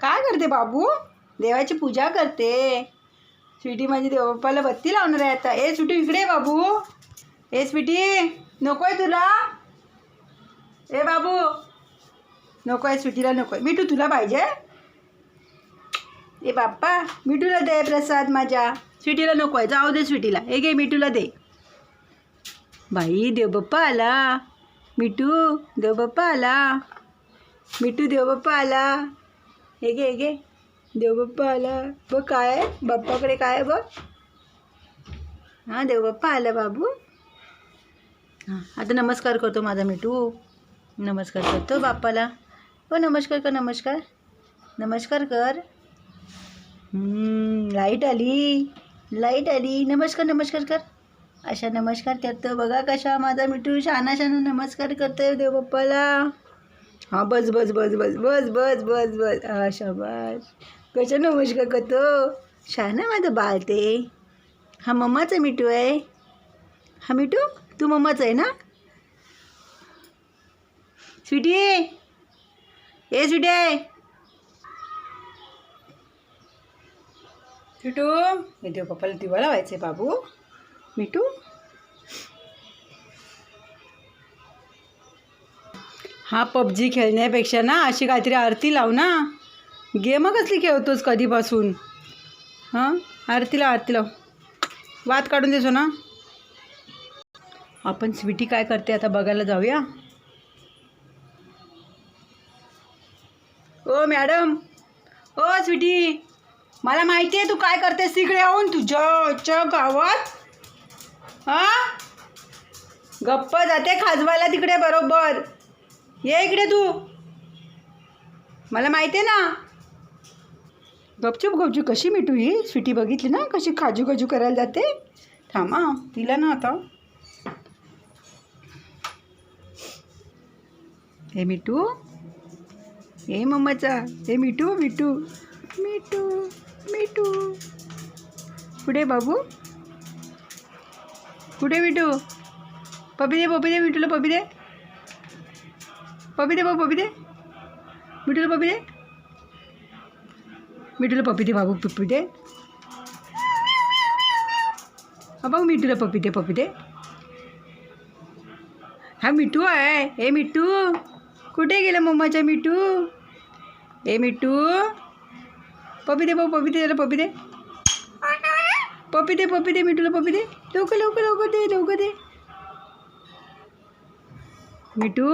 काय करते बाबू? देवाची पूजा करते. स्वीटी माझी देवबाप्पाला बत्ती लावणार आहे आता. ए स्वीटी इकडे बाबू. ए स्वीटी नको आहे तुला? ए बाबू. नको आहे स्वीटीला नको आहे मिठू तुला पाहिजे? ए बाप्पा मिठूला दे प्रसाद माझ्या. स्वीटीला नको आहे जाऊ दे स्वीटीला. हे घे मिठूला दे. बाई देवबाप्पा आला मिठू देवबाप्पा आला मिठू देवबाप्पा आला हे घे हे घे. देवबाप्पा आला. बघ काय आहे. बाप्पाकडे काय आहे बघ. हां देवबाप्पा आला बाबू. हां आता नमस्कार करतो माझा मिठू. नमस्कार करतो बाप्पाला. हो नमस्कार कर नमस्कार. नमस्कार कर. लाइट आली. लाइट आली. नमस्कार नमस्कार कर. अशा नमस्कार करतो. बघा कशा माझा मिठू शाना शाना नमस्कार करतोय देवबाप्पाला हां बस बस बस बस बस बस बस बस. अशा बस कशा नमस्कार करतो हो? आहे माझं बाळ ते. हा मम्माचा मिठू आहे. हा मिठू तू मम्माचा आहे ना? स्वीटी. ए स्वीटी. मिठू. हे देव पप्पाला दिवा आहे बाबू. मिठू. हा पबजी खेळण्यापेक्षा ना अशी काहीतरी आरती लाव ना. गेम कसली खेळतोस कधीपासून? हां? आरती लाव आरती लाव वाद काढून देसो ना. आपण स्वीटी काय करते आता बघायला जाऊया. ओ मॅडम. ओ स्वीटी. मला माहिती आहे तू काय करतेस तिकडे येऊन. तुझ्या गावात. हां? गप्प जाते खाजवायला तिकडे बरोबर. ये इकडे तू. मला माहिती आहे ना. गपचूप गपचूप कशी मिठू ही? स्वीटी बघितली ना? कशी खाजू खाजू करायला जाते? थांबा तिला ना आता. हे मिठू हे मम्माचा. हे मिठू मिठू मिठू मिठू कुठे बाबू. कुठे मिठू पपी दे पपी दे मिठूला पपी दे. पपी दे बाबू पपी दे मिठूला पपी दे मिठूला पपी दे बाबू पपी दे बाबू मिठूला पपी दे पपी दे हा मिठू आहे. हे मिठू. कुठे गेलं मम्माच्या मिठू? ए मिठू. पपी दे भाऊ पपी दे त्याला पपी दे पपी दे पपी दे मिठूला पपी दे लवकर लवकर लवकर दे लवकर दे. मिठू.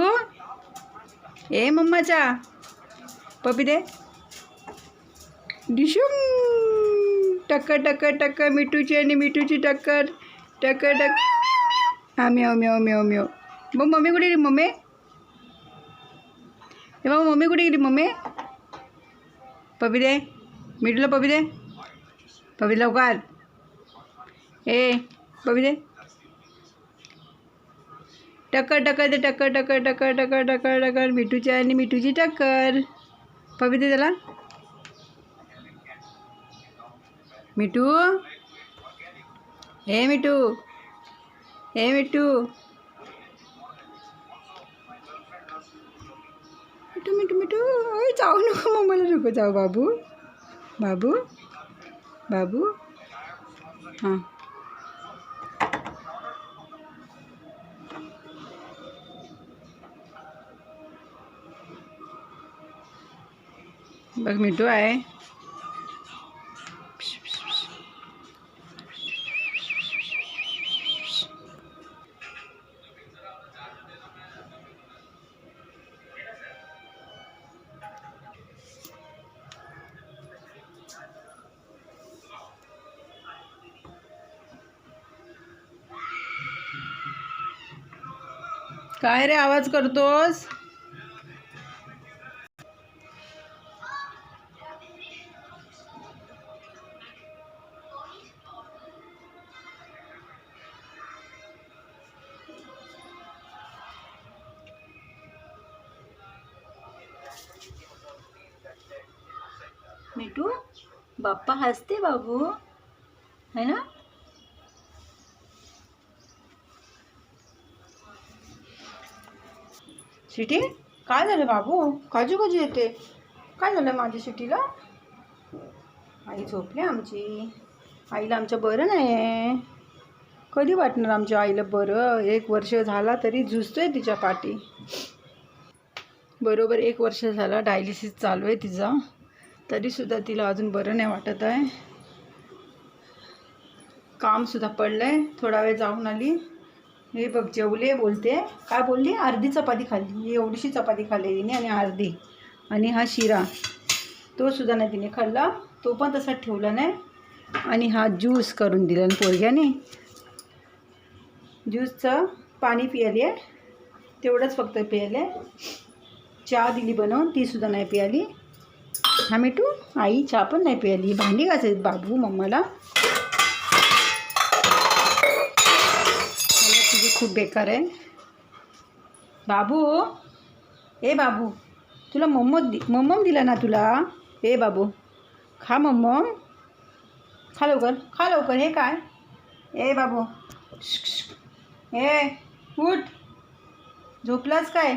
ए मम्माचा पपी दे डिशुम टक्कर टक्कर टक्कर मिठूची आणि मिठूची टक्कर टक्कर टक हा म्याव म्याव म्याव म्याव मग मम्मी कुठे गेली मम्मी हे बाबा मम्मी कुठे गेली मम्मी पपी दे मिठूला पपी दे पपी लवकर ए पपी दे टक्कर टक्कर ते टक्कर टक्कर टक्कर टक्कर टक्कर टक्कर मिठूची आणि मिठूची टक्कर. पपी दे त्याला? मिठू? हे मिठू हे मिठू. मिठू मिठू मिठू. ओय जाऊ नको मम्माला नको जाऊ बाबू. बाबू बाबू. हां. बघ मिठू आहे. काय रे आवाज करतोस? मिठू बाप्पा हसते बाबू है ना? सिटी काय झालं बाबू? काजू काजू येते. काय झालं माझ्या सिटीला आई झोपली आमची. आईला आमच्या बरं नाही आहे कधी वाटणार आमच्या आईला बरं? एक वर्ष झाला तरी झुजतोय तिच्या पाठी. बरोबर एक वर्ष झाला डायलिसिस चालू आहे तिचा. तरीसुद्धा तिला अजून बरं नाही वाटत आहे. कामसुद्धा पडलं आहे थोडा वेळ जाऊन आली. हे बघ जेवले बोलते. काय बोलली? अर्धी चपाती खाल्ली. एवढीशी चपाती खाल्ली तिने आणि अर्धी. आणि हा शिरा. तो सुद्धा नाही तिने खाल्ला. तो पण तसा ठेवला नाही. आणि हा ज्यूस करून दिला ना पोरग्याने. ज्यूसचं पाणी पियाली आहे. तेवढंच फक्त पियाले चहा दिली बनवून तीसुद्धा नाही पियाली. हा मिठू आई चहा पण नाही प्यायली भांडी घासायची बाबू मम्माला. तुझी खूप बेकार आहे. बाबू ए बाबू तुला मम्म दि मम्मम दिला ना तुला? ए बाबू खा मम्मम. खा लवकर खा लवकर हे काय? ए बाबू ए उठ. झोपलास काय?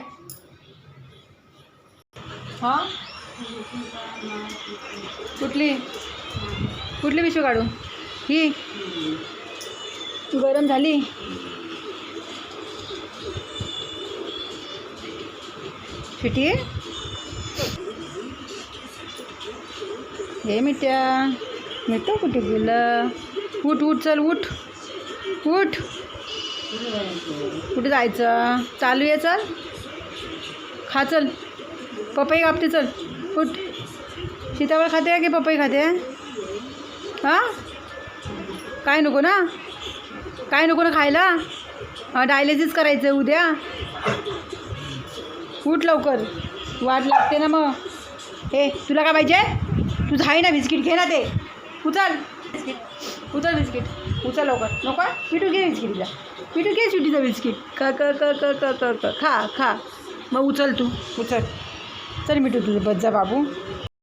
हां? कुठली? कुठली पिशवी काढू? ही? गरम झाली? फिटी हे मिठ्या. मिठ्या कुठे गेलं? उठ उठ चल उठ. उठ. कुठे जायचं? चालू आहे चल. खा चल. पपई कापते चल. उठ। सीताफळ खाते की पपई खाते? हां? काय नको ना? काय नको ना खायला? डायलिसिस करायचं आहे उद्या. उठ लवकर. वाट लागते ना मग. हे तुला काय पाहिजे? तुझं आहे ना बिस्किट घे ना ते. उचल. बिस्किट उचल बिस्किट. उचल लवकर. नको? पिठू पिटू घे बिस्किटीला पिटू घे सुटीचं बिस्किट. क क क क क क. खा खा. मग उचल तू. उचल. चल मिठू तुझं. बस जा बाबू.